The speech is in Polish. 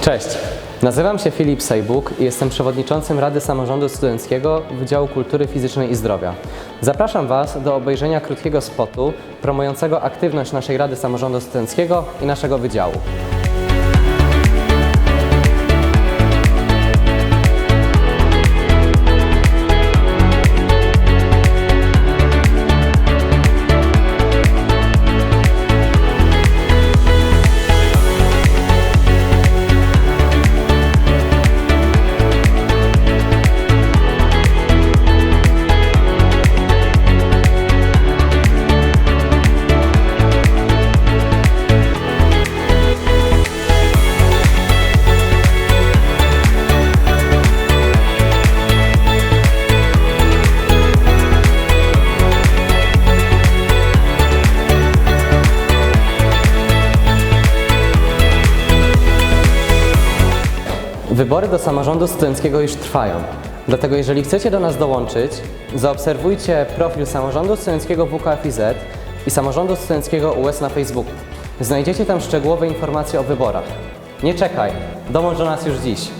Cześć, nazywam się Filip Sejbuk i jestem przewodniczącym Rady Samorządu Studenckiego Wydziału Kultury Fizycznej i Zdrowia. Zapraszam Was do obejrzenia krótkiego spotu promującego aktywność naszej Rady Samorządu Studenckiego i naszego wydziału. Wybory do samorządu studenckiego już trwają. Dlatego jeżeli chcecie do nas dołączyć, zaobserwujcie profil samorządu studenckiego WKFiZ i samorządu studenckiego US na Facebooku. Znajdziecie tam szczegółowe informacje o wyborach. Nie czekaj, dołącz do nas już dziś.